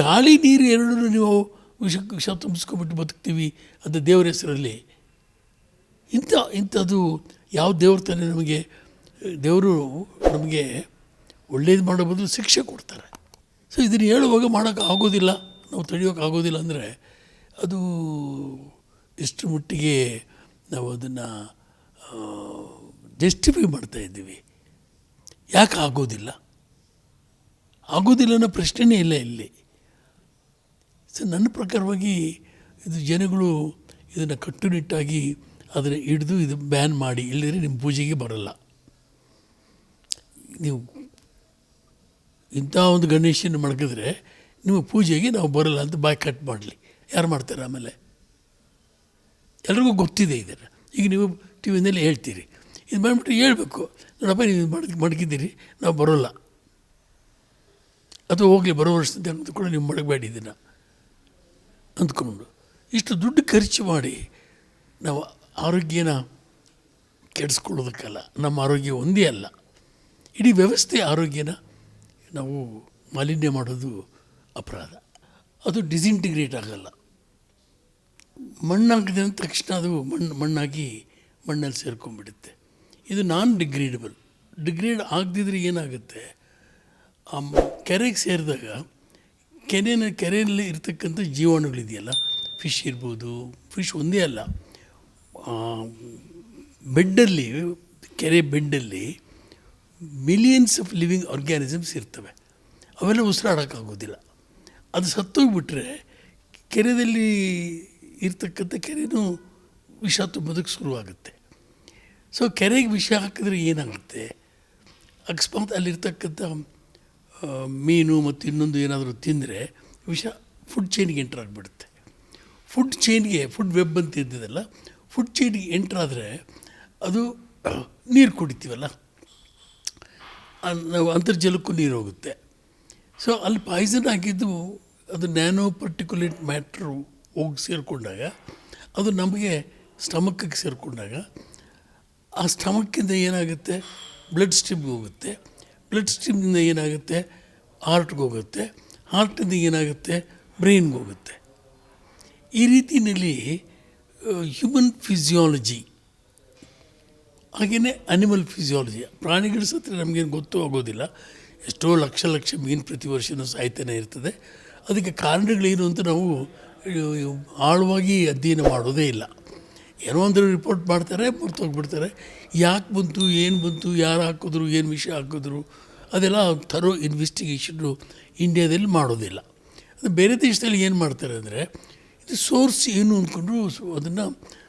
ಗಾಳಿ ನೀರು ಎರಡನ್ನೂ ನೀವು ವಿಷ ವಿಷ ತುಂಬಿಸ್ಕೊಂಬಿಟ್ಟು ಬದುಕ್ತೀವಿ ಅದು ದೇವರ ಹೆಸರಲ್ಲಿ. ಇಂಥ, ಇಂಥದ್ದು ಯಾವ ದೇವ್ರ ತಾನೇ ನಮಗೆ, ದೇವರು ನಮಗೆ ಒಳ್ಳೇದು ಮಾಡೋ ಬದಲು ಶಿಕ್ಷೆ ಕೊಡ್ತಾರೆ. ಸೊ ಇದನ್ನು ಹೇಳುವಾಗ ಮಾಡೋಕ್ಕೆ ಆಗೋದಿಲ್ಲ, ನಾವು ತಡೆಯೋಕೆ ಆಗೋದಿಲ್ಲ ಅಂದರೆ ಅದು ಎಷ್ಟು ಮಟ್ಟಿಗೆ ನಾವು ಅದನ್ನು ಜಸ್ಟಿಫೈ ಮಾಡ್ತಾ ಇದ್ದೀವಿ. ಯಾಕೆ ಆಗೋದಿಲ್ಲ? ಆಗೋದಿಲ್ಲ ಅನ್ನೋ ಪ್ರಶ್ನೆನೇ ಇಲ್ಲ ಇಲ್ಲಿ. ಸೊ ನನ್ನ ಪ್ರಕಾರವಾಗಿ ಇದು ಜನಗಳು ಇದನ್ನು ಕಟ್ಟುನಿಟ್ಟಾಗಿ ಅದನ್ನು ಹಿಡಿದು ಇದು ಬ್ಯಾನ್ ಮಾಡಿ ಇಲ್ಲದ್ರೆ ನಿಮ್ಮ ಪೂಜೆಗೆ ಬರಲ್ಲ. ನೀವು ಇಂಥ ಒಂದು ಗಣೇಶನ ಮಡಗಿದ್ರೆ ನಿಮ್ಮ ಪೂಜೆಗೆ ನಾವು ಬರಲ್ಲ ಅಂತ ಬಾಯ್ ಕಟ್ ಮಾಡಲಿ. ಯಾರು ಮಾಡ್ತಾರೆ ಆಮೇಲೆ? ಎಲ್ರಿಗೂ ಗೊತ್ತಿದೆ ಇದನ್ನು ಈಗ ನೀವು ಟಿ ವಿನಲ್ಲಿ ಹೇಳ್ತೀರಿ. ಇದು ಮಾಡಿಬಿಟ್ಟು ಹೇಳ್ಬೇಕು. ನೋಡಪ್ಪ, ನೀವು ಮಡಗಿ, ಮಡಗಿದ್ದೀರಿ, ನಾವು ಬರೋಲ್ಲ. ಅಥವಾ ಹೋಗಲಿ ಬರೋ ವರ್ಷದ ಅಂತ ಕೂಡ ನೀವು ಮಡಗಬೇಡಿ ಇದನ್ನು. ಅಂದ್ಕೊಂಡು ಇಷ್ಟು ದುಡ್ಡು ಖರ್ಚು ಮಾಡಿ ನಾವು ಆರೋಗ್ಯನ ಕೆಡಿಸ್ಕೊಳ್ಳೋದಕ್ಕಲ್ಲ, ನಮ್ಮ ಆರೋಗ್ಯ ಒಂದೇ ಅಲ್ಲ. ಇಡೀ ವ್ಯವಸ್ಥೆ ಆರೋಗ್ಯನ ನಾವು ಮಾಲಿನ್ಯ ಮಾಡೋದು ಅಪರಾಧ. ಅದು ಡಿಸಿಂಟಿಗ್ರೇಟ್ ಆಗಲ್ಲ. ಮಣ್ಣಾಗಿದೆ ಅಂದ ತಕ್ಷಣ ಅದು ಮಣ್ಣು ಮಣ್ಣಾಗಿ ಮಣ್ಣಲ್ಲಿ ಸೇರ್ಕೊಂಡ್ಬಿಡುತ್ತೆ. ಇದು ನಾನ್ ಡಿಗ್ರೇಡಬಲ್ ಡಿಗ್ರೇಡ್ ಆಗದಿದ್ರೆ ಏನಾಗುತ್ತೆ? ಆ ಕೆರೆಗೆ ಸೇರಿದಾಗ ಕೆರೆನ, ಕೆರೆಯಲ್ಲಿ ಇರ್ತಕ್ಕಂಥ ಜೀವಾಣುಗಳಿದೆಯಲ್ಲ? ಫಿಶ್ ಇರ್ಬೋದು ಫಿಶ್ ಒಂದೇ ಅಲ್ಲ. ಬೆಡ್ಡಲ್ಲಿ, ಕೆರೆ ಬೆಡ್ಡಲ್ಲಿ ಮಿಲಿಯನ್ಸ್ ಆಫ್ ಲಿವಿಂಗ್ ಆರ್ಗ್ಯಾನಿಸಮ್ಸ್ ಇರ್ತವೆ. ಅವೆಲ್ಲ ಉಸಿರಾಡೋಕ್ಕಾಗೋದಿಲ್ಲ. ಅದು ಸತ್ತೋಗ್ಬಿಟ್ರೆ ಕೆರೆಯಲ್ಲಿ ಇರ್ತಕ್ಕಂಥ ಕೆರೆನೂ ವಿಷ ತುಂಬೋದಕ್ಕೆ ಶುರುವಾಗುತ್ತೆ. ಸೊ ಕೆರೆಗೆ ವಿಷ ಹಾಕಿದ್ರೆ ಏನಾಗುತ್ತೆ? ಅಕಸ್ಮಾತ್ ಅಲ್ಲಿರ್ತಕ್ಕಂಥ ಮೀನು ಮತ್ತು ಇನ್ನೊಂದು ಏನಾದರೂ ತಿಂದರೆ ವಿಷ ಫುಡ್ ಚೈನ್ಗೆ ಎಂಟರ್ ಆಗಿಬಿಡುತ್ತೆ. ಫುಡ್ ಚೈನ್ಗೆ ಫುಡ್ ವೆಬ್ ಅಂತ ಇದ್ದಿದ್ದಲ್ಲ ಫುಡ್ ಚೈನ್ಗೆ ಎಂಟರ್ ಆದರೆ ಅದು ನೀರು ಕುಡಿತೀವಲ್ಲ? ನಾವು ಅಂತರ್ಜಲಕ್ಕೂ ನೀರು ಹೋಗುತ್ತೆ. ಸೊ ಅಲ್ಲಿ ಪಾಯ್ಸನ್ ಆಗಿದ್ದು ಅದು ನ್ಯಾನೋ ಪರ್ಟಿಕ್ಯುಲೇಟ್ ಮ್ಯಾಟ್ರು ಹೋಗಿ ಸೇರಿಕೊಂಡಾಗ, ಅದು ನಮಗೆ ಸ್ಟಮಕ್ಕಿಗೆ ಸೇರಿಕೊಂಡಾಗ, ಆ ಸ್ಟಮಕ್ಕಿಂದ ಏನಾಗುತ್ತೆ? ಬ್ಲಡ್ ಸ್ಟ್ರೀಮ್ಗೆ ಹೋಗುತ್ತೆ. ಬ್ಲಡ್ ಸ್ಟ್ರೀಮ್ನಿಂದ ಏನಾಗುತ್ತೆ? ಹಾರ್ಟ್ಗೆ ಹೋಗುತ್ತೆ. ಹಾರ್ಟಿಂದ ಏನಾಗುತ್ತೆ? ಬ್ರೈನ್ಗೆ ಹೋಗುತ್ತೆ. ಈ ರೀತಿಯಲ್ಲಿ ಹ್ಯೂಮನ್ ಫಿಸಿಯಾಲಜಿ ಹಾಗೆಯೇ ಅನಿಮಲ್ ಫಿಸಿಯಾಲಜಿ ಪ್ರಾಣಿಗಳ ಸತ್ರ ನಮಗೇನು ಗೊತ್ತೂ ಆಗೋದಿಲ್ಲ. ಎಷ್ಟೋ ಲಕ್ಷ ಲಕ್ಷ ಮೀನು ಪ್ರತಿ ವರ್ಷವೂ ಸಾಯ್ತಾನೆ ಇರ್ತದೆ. ಅದಕ್ಕೆ ಕಾರಣಗಳೇನು ಅಂತ ನಾವು ಆಳವಾಗಿ ಅಧ್ಯಯನ ಮಾಡೋದೇ ಇಲ್ಲ. ಏನೋ ಒಂದು ರಿಪೋರ್ಟ್ ಮಾಡ್ತಾರೆ ಹೋಗ್ಬಿಡ್ತಾರೆ ಯಾಕೆ ಬಂತು, ಏನು ಬಂತು, ಯಾರು ಹಾಕಿದ್ರು, ಏನು ವಿಷಯ ಹಾಕಿದ್ರು, ಅದೆಲ್ಲ ಥರೋ ಇನ್ವೆಸ್ಟಿಗೇಷನ್ನು ಇಂಡಿಯಾದಲ್ಲಿ ಮಾಡೋದಿಲ್ಲ. ಅದು ಬೇರೆ ದೇಶದಲ್ಲಿ ಏನು ಮಾಡ್ತಾರೆ ಅಂದರೆ, ಇದು ಸೋರ್ಸ್ ಏನು ಅಂದ್ಕೊಂಡು ಅದನ್ನು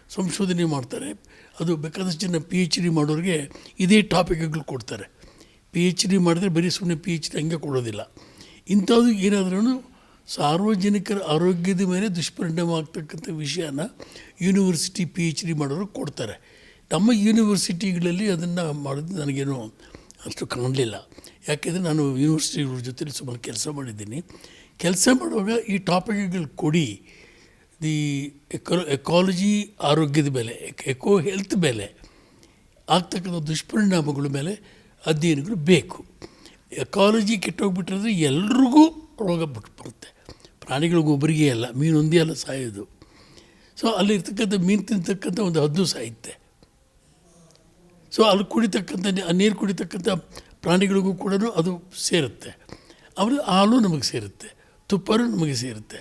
ಸಂಶೋಧನೆ ಮಾಡ್ತಾರೆ. ಅದು ಬೇಕಾದಷ್ಟು ಜನ ಪಿ ಎಚ್ ಡಿ ಮಾಡೋರಿಗೆ ಇದೇ ಟಾಪಿಕ್ಗಳು ಕೊಡ್ತಾರೆ. ಪಿ ಎಚ್ ಡಿ ಮಾಡಿದ್ರೆ ಬರೀ ಸುಮ್ಮನೆ ಪಿ ಎಚ್ ಡಿ ಹಂಗೆ ಕೊಡೋದಿಲ್ಲ. ಇಂಥದ್ದು ಏನಾದ್ರೂ ಸಾರ್ವಜನಿಕರ ಆರೋಗ್ಯದ ಮೇಲೆ ದುಷ್ಪರಿಣಾಮ ಆಗ್ತಕ್ಕಂಥ ವಿಷಯನ ಯೂನಿವರ್ಸಿಟಿ ಪಿ ಎಚ್ ಡಿ ಮಾಡೋರು ಕೊಡ್ತಾರೆ. ನಮ್ಮ ಯೂನಿವರ್ಸಿಟಿಗಳಲ್ಲಿ ಅದನ್ನು ಮಾಡೋದು ನನಗೇನು ಅಷ್ಟು ಕಾಣಲಿಲ್ಲ. ಯಾಕೆಂದರೆ ನಾನು ಯೂನಿವರ್ಸಿಟಿಗಳ ಜೊತೆಲಿ ಸುಮಾರು ಕೆಲಸ ಮಾಡಿದ್ದೀನಿ. ಕೆಲಸ ಮಾಡುವಾಗ ಈ ಟಾಪಿಕ್ಗಳು ಕೊಡಿ. ದಿ ಎಕೋ, ಎಕಾಲಜಿ ಆರೋಗ್ಯದ ಮೇಲೆ, ಎಕೋ ಹೆಲ್ತ್ ಮೇಲೆ ಆಗ್ತಕ್ಕಂಥ ದುಷ್ಪರಿಣಾಮಗಳ ಮೇಲೆ ಅಧ್ಯಯನಗಳು ಬೇಕು. ಎಕಾಲಜಿ ಕೆಟ್ಟೋಗ್ಬಿಟ್ರೆ ಎಲ್ರಿಗೂ ರೋಗ ಬಿಟ್ಟು ಬರುತ್ತೆ. ಪ್ರಾಣಿಗಳಿಗೂ ಒಬ್ಬರಿಗೆ ಅಲ್ಲ ಮೀನು ಒಂದೇ ಅಲ್ಲ ಸಾಯೋದು. ಸೊ ಅಲ್ಲಿರ್ತಕ್ಕಂಥ ಮೀನು ತಿಂತಕ್ಕಂಥ ಒಂದು ಹದ್ದು ಸಾಯುತ್ತೆ. ಸೊ ಅಲ್ಲಿ ಕುಡಿತಕ್ಕಂಥ ನೀರು ಕುಡಿತಕ್ಕಂಥ ಪ್ರಾಣಿಗಳಿಗೂ ಕೂಡ ಅದು ಸೇರುತ್ತೆ. ಅವರು ಹಾಲು ನಮಗೆ ಸೇರುತ್ತೆ, ತುಪ್ಪನೂ ನಮಗೆ ಸೇರುತ್ತೆ.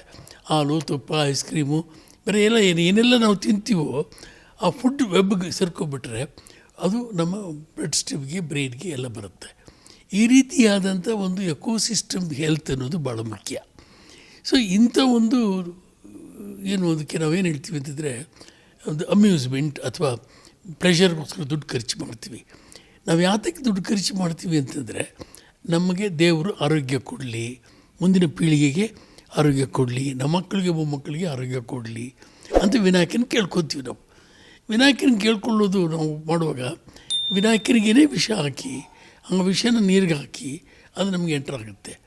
ಹಾಲು, ತುಪ್ಪ ಐಸ್ ಕ್ರೀಮು ಬೇರೆ ಎಲ್ಲ ಏನು, ಏನೆಲ್ಲ ನಾವು ತಿಂತೀವೋ, ಆ ಫುಡ್ ವೆಬ್ಗೆ ಸೇರ್ಕೊಬಿಟ್ರೆ ಅದು ನಮ್ಮ ಬ್ಲಡ್ ಸ್ಟ್ರೀಮ್ಗೆ ಬ್ರೈನ್ಗೆ ಎಲ್ಲ ಬರುತ್ತೆ. ಈ ರೀತಿಯಾದಂಥ ಒಂದು ಎಕೋಸಿಸ್ಟಮ್ ಹೆಲ್ತ್ ಅನ್ನೋದು ಭಾಳ ಮುಖ್ಯ. ಸೊ ಇಂಥ ಒಂದು, ಏನು ಅದಕ್ಕೆ ನಾವೇನು ಹೇಳ್ತೀವಿ ಅಂತಂದರೆ, ಒಂದು ಅಮ್ಯೂಸ್ಮೆಂಟ್ ಅಥವಾ ಪ್ಲೆಷರ್ಗೋಸ್ಕರ ದುಡ್ಡು ಖರ್ಚು ಮಾಡ್ತೀವಿ. ನಾವು ಯಾತಕ್ಕೆ ದುಡ್ಡು ಖರ್ಚು ಮಾಡ್ತೀವಿ ಅಂತಂದರೆ, ನಮಗೆ ದೇವರು ಆರೋಗ್ಯ ಕೊಡಲಿ, ಮುಂದಿನ ಪೀಳಿಗೆಗೆ ಆರೋಗ್ಯ ಕೊಡಲಿ, ನಮ್ಮ ಮಕ್ಕಳಿಗೆ, ಮೊಮ್ಮಕ್ಕಳಿಗೆ ಆರೋಗ್ಯ ಕೊಡಲಿ ಅಂತ ವಿನಾಯಕನ ಕೇಳ್ಕೊತೀವಿ ನಾವು. ವಿನಾಯಕನ ಕೇಳ್ಕೊಳ್ಳೋದು ನಾವು ಮಾಡುವಾಗ, ವಿನಾಯಕನಿಗೇನೆ ವಿಷ ಹಾಕಿ, ಆ ವಿಷನ ನೀರಿಗೆ ಹಾಕಿ, ಅದು ನಮಗೆ ಎಂಟ್ರ್ ಆಗುತ್ತೆ.